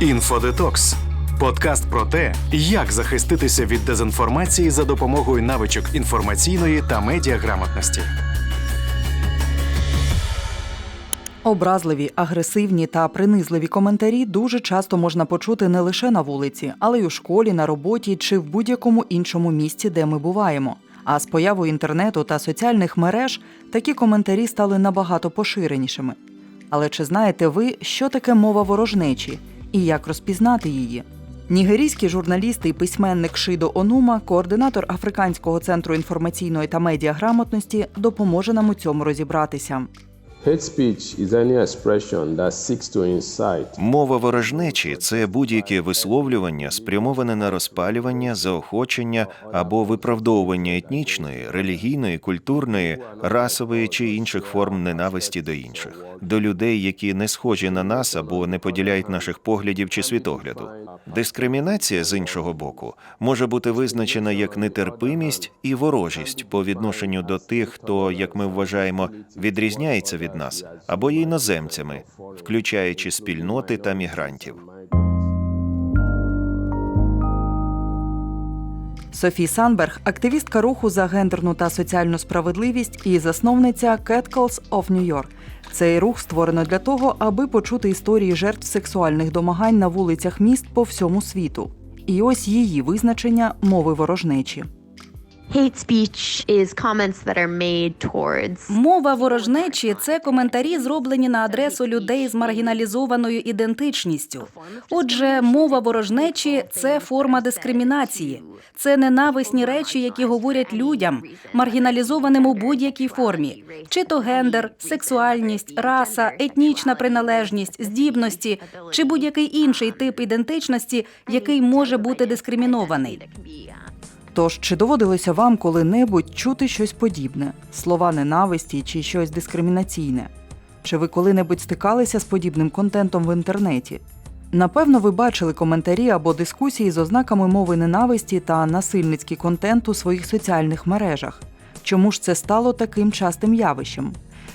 Інфодетокс подкаст про те, як захиститися від дезінформації за допомогою навичок інформаційної та медіаграмотності. Образливі, агресивні та принизливі коментарі дуже часто можна почути не лише на вулиці, але й у школі, на роботі чи в будь-якому іншому місці, де ми буваємо. А з появою інтернету та соціальних мереж такі коментарі стали набагато поширенішими. Але чи знаєте ви, що таке мова ворожнечі і як розпізнати її? Нігерійський журналіст і письменник Шидо Онума, координатор Африканського центру інформаційної та медіаграмотності, допоможе нам у цьому розібратися. Мова ворожнечі це будь-яке висловлювання, спрямоване на розпалювання, заохочення або виправдовування етнічної, релігійної, культурної, расової чи інших форм ненависті до інших, до людей, які не схожі на нас або не поділяють наших поглядів чи світогляду. Дискримінація з іншого боку може бути визначена як нетерпимість і ворожість по відношенню до тих, хто, як ми вважаємо, відрізняється від нас, або є іноземцями, включаючи спільноти та мігрантів. Софі Санберг, активістка руху за гендерну та соціальну справедливість і засновниця Catcalls of New York. Цей рух створено для того, аби почути історії жертв сексуальних домагань на вулицях міст по всьому світу. І ось її визначення мови ворожнечі. Hate speech is comments that are made towards Мова ворожнечі це коментарі, зроблені на адресу людей з маргіналізованою ідентичністю. Отже, мова ворожнечі це форма дискримінації, це ненависні речі, які говорять людям, маргіналізованим у будь-якій формі, чи то гендер, сексуальність, раса, етнічна приналежність, здібності чи будь-який інший тип ідентичності, який може бути дискримінований. Тож, чи доводилося вам коли-небудь чути щось подібне, слова ненависті чи щось дискримінаційне? Чи ви коли-небудь стикалися з подібним контентом в інтернеті? Напевно, ви бачили коментарі або дискусії з ознаками мови ненависті та насильницький контент у своїх соціальних мережах. Чому ж це стало таким частим явищем?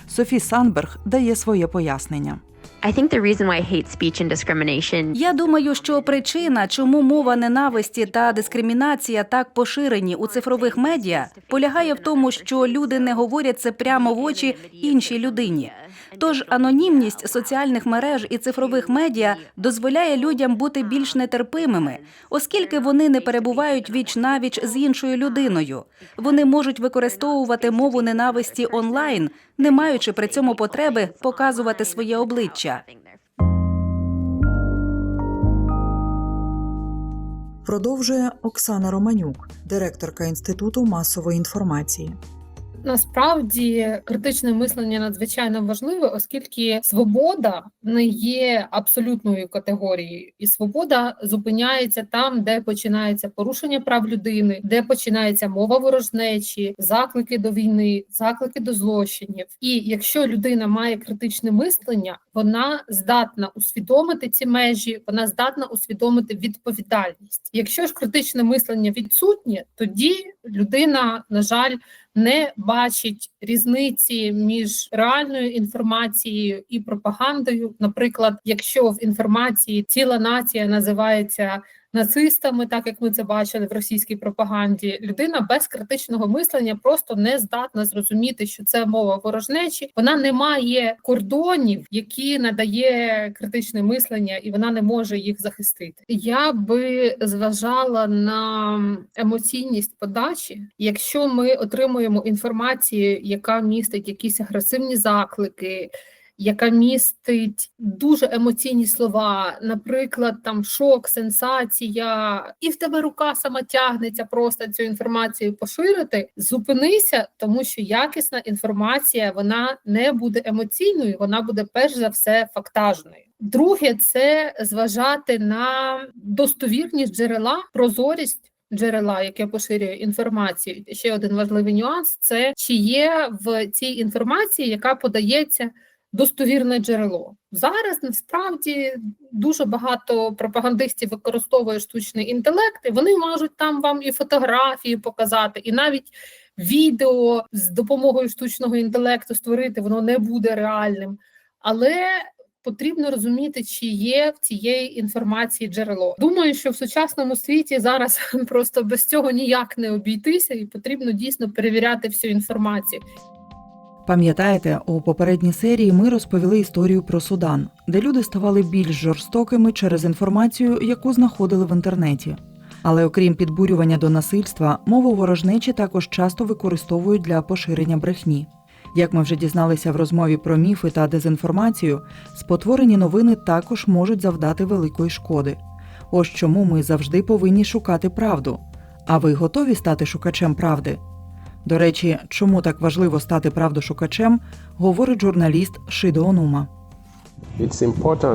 Софі Санберг дає своє пояснення. I think the reason why hate speech and discrimination Я думаю, що причина, чому мова ненависті та дискримінація так поширені у цифрових медіа, полягає в тому, що люди не говорять це прямо в очі іншій людині. Тож анонімність соціальних мереж і цифрових медіа дозволяє людям бути більш нетерпимими, оскільки вони не перебувають віч навіч з іншою людиною. Вони можуть використовувати мову ненависті онлайн, не маючи при цьому потреби показувати своє обличчя. Продовжує Оксана Романюк, директорка Інституту масової інформації. Насправді критичне мислення надзвичайно важливе, оскільки свобода не є абсолютною категорією, і свобода зупиняється там, де починається порушення прав людини, де починається мова ворожнечі, заклики до війни, заклики до злочинів. І якщо людина має критичне мислення, вона здатна усвідомити ці межі, вона здатна усвідомити відповідальність. Якщо ж критичне мислення відсутнє, тоді людина, на жаль, не бачить різниці між реальною інформацією і пропагандою. Наприклад, якщо в інформації ціла нація називається нацистами, так як ми це бачили в російській пропаганді, людина без критичного мислення просто не здатна зрозуміти, що це мова ворожнечі. Вона не має кордонів, які надає критичне мислення, і вона не може їх захистити. Я би зважала на емоційність подачі. Якщо ми отримуємо інформацію, яка містить якісь агресивні заклики. Яка містить дуже емоційні слова, наприклад, там шок, сенсація, і в тебе рука сама тягнеться просто цю інформацію поширити. Зупинися, тому що якісна інформація вона не буде емоційною, вона буде перш за все фактажною. Друге, це зважати на достовірність джерела, прозорість джерела, яке поширює інформацію. Ще один важливий нюанс: це чи є в цій інформації, яка подається достовірне джерело. Зараз насправді дуже багато пропагандистів використовує штучний інтелект, і вони можуть там вам і фотографії показати, і навіть відео з допомогою штучного інтелекту створити, воно не буде реальним. Але Потрібно розуміти, чи є в цієї інформації джерело. Думаю, що в сучасному світі зараз просто без цього ніяк не обійтися, і потрібно дійсно перевіряти всю інформацію. Пам'ятаєте, у попередній серії ми розповіли історію про Судан, де люди ставали більш жорстокими через інформацію, яку знаходили в інтернеті. Але окрім підбурювання до насильства, мову ворожнечі також часто використовують для поширення брехні. Як ми вже дізналися в розмові про міфи та дезінформацію, спотворені новини також можуть завдати великої шкоди. Ось чому ми завжди повинні шукати правду. А ви готові стати шукачем правди? До речі, чому так важливо стати правдошукачем, говорить журналіст Шидо Онума.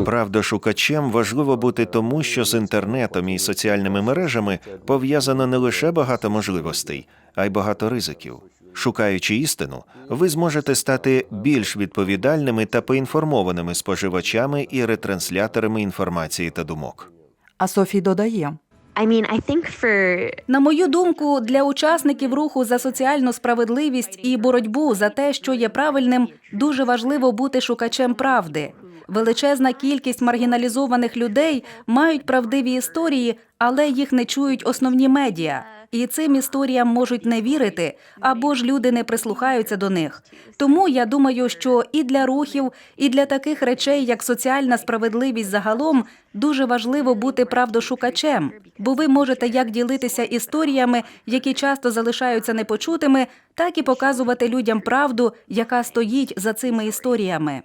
Правдошукачем важливо бути тому, що з інтернетом і соціальними мережами пов'язано не лише багато можливостей, а й багато ризиків. Шукаючи істину, ви зможете стати більш відповідальними та поінформованими споживачами і ретрансляторами інформації та думок. А Софі додає: I mean, I think for На мою думку, для учасників руху за соціальну справедливість і боротьбу за те, що є правильним, дуже важливо бути шукачем правди. Величезна кількість маргіналізованих людей мають правдиві історії, але їх не чують основні медіа. І цим історіям можуть не вірити, або ж люди не прислухаються до них. Тому я думаю, що і для рухів, і для таких речей, як соціальна справедливість загалом, дуже важливо бути правдошукачем, бо ви можете як ділитися історіями, які часто залишаються непочутими, так і показувати людям правду, яка стоїть за цими історіями.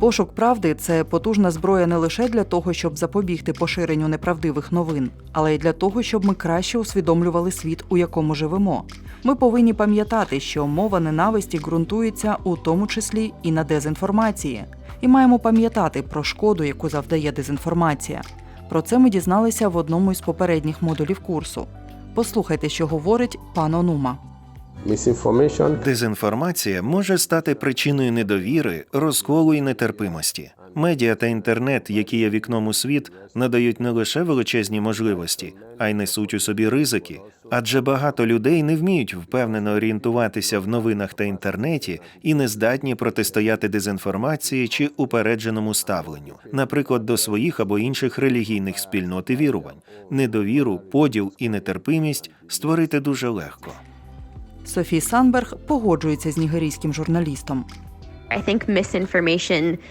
Пошук правди це потужна зброя не лише для того, щоб запобігти поширенню неправдивих новин, але й для того, щоб ми краще усвідомлювали світ, у якому живемо. Ми повинні пам'ятати, що мова ненависті ґрунтується у тому числі і на дезінформації, і маємо пам'ятати про шкоду, яку завдає дезінформація. Про це ми дізналися в одному із попередніх модулів курсу. Послухайте, що говорить пан Онума. Дезінформація може стати причиною недовіри, розколу і нетерпимості. Медіа та інтернет, які є вікном у світ, надають не лише величезні можливості, а й несуть у собі ризики. Адже багато людей не вміють впевнено орієнтуватися в новинах та інтернеті і не здатні протистояти дезінформації чи упередженому ставленню, наприклад, до своїх або інших релігійних спільнот і вірувань. Недовіру, поділ і нетерпимість створити дуже легко. Софі Санберг погоджується з нігерійським журналістом.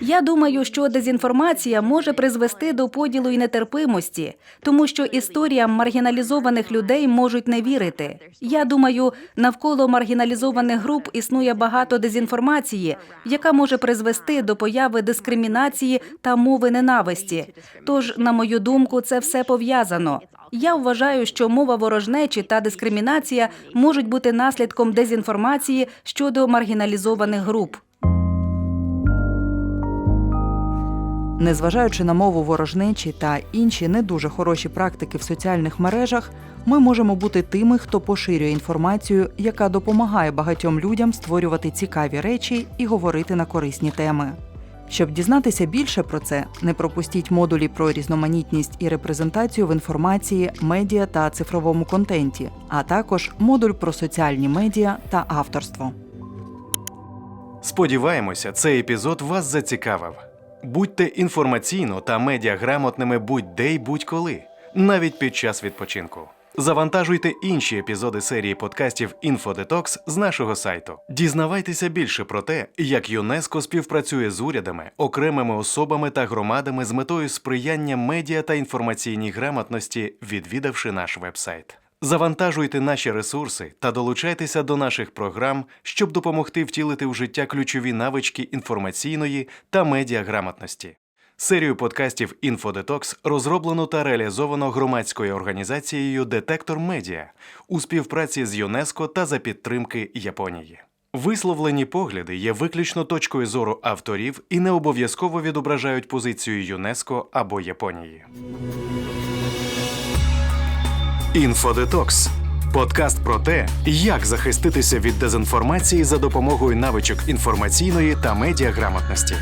Я думаю, що дезінформація може призвести до поділу і нетерпимості, тому що історіям маргіналізованих людей можуть не вірити. Я думаю, навколо маргіналізованих груп існує багато дезінформації, яка може призвести до появи дискримінації та мови ненависті. Тож, на мою думку, це все пов'язано. Я вважаю, що мова ворожнечі та дискримінація можуть бути наслідком дезінформації щодо маргіналізованих груп. Незважаючи на мову ворожнечі та інші не дуже хороші практики в соціальних мережах, ми можемо бути тими, хто поширює інформацію, яка допомагає багатьом людям створювати цікаві речі і говорити на корисні теми. Щоб дізнатися більше про це, не пропустіть модулі про різноманітність і репрезентацію в інформації, медіа та цифровому контенті, а також модуль про соціальні медіа та авторство. Сподіваємося, цей епізод вас зацікавив. Будьте інформаційно та медіаграмотними будь-де й будь-коли, навіть під час відпочинку. Завантажуйте інші епізоди серії подкастів InfoDetox з нашого сайту. Дізнавайтеся більше про те, як ЮНЕСКО співпрацює з урядами, окремими особами та громадами з метою сприяння медіа та інформаційній грамотності, відвідавши наш вебсайт. Завантажуйте наші ресурси та долучайтеся до наших програм, щоб допомогти втілити в життя ключові навички інформаційної та медіаграмотності. Серію подкастів InfoDetox розроблено та реалізовано громадською організацією Детектор Медіа у співпраці з ЮНЕСКО та за підтримки Японії. Висловлені погляди є виключно точкою зору авторів і не обов'язково відображають позицію ЮНЕСКО або Японії. Інфодетокс подкаст про те, як захиститися від дезінформації за допомогою навичок інформаційної та медіаграмотності.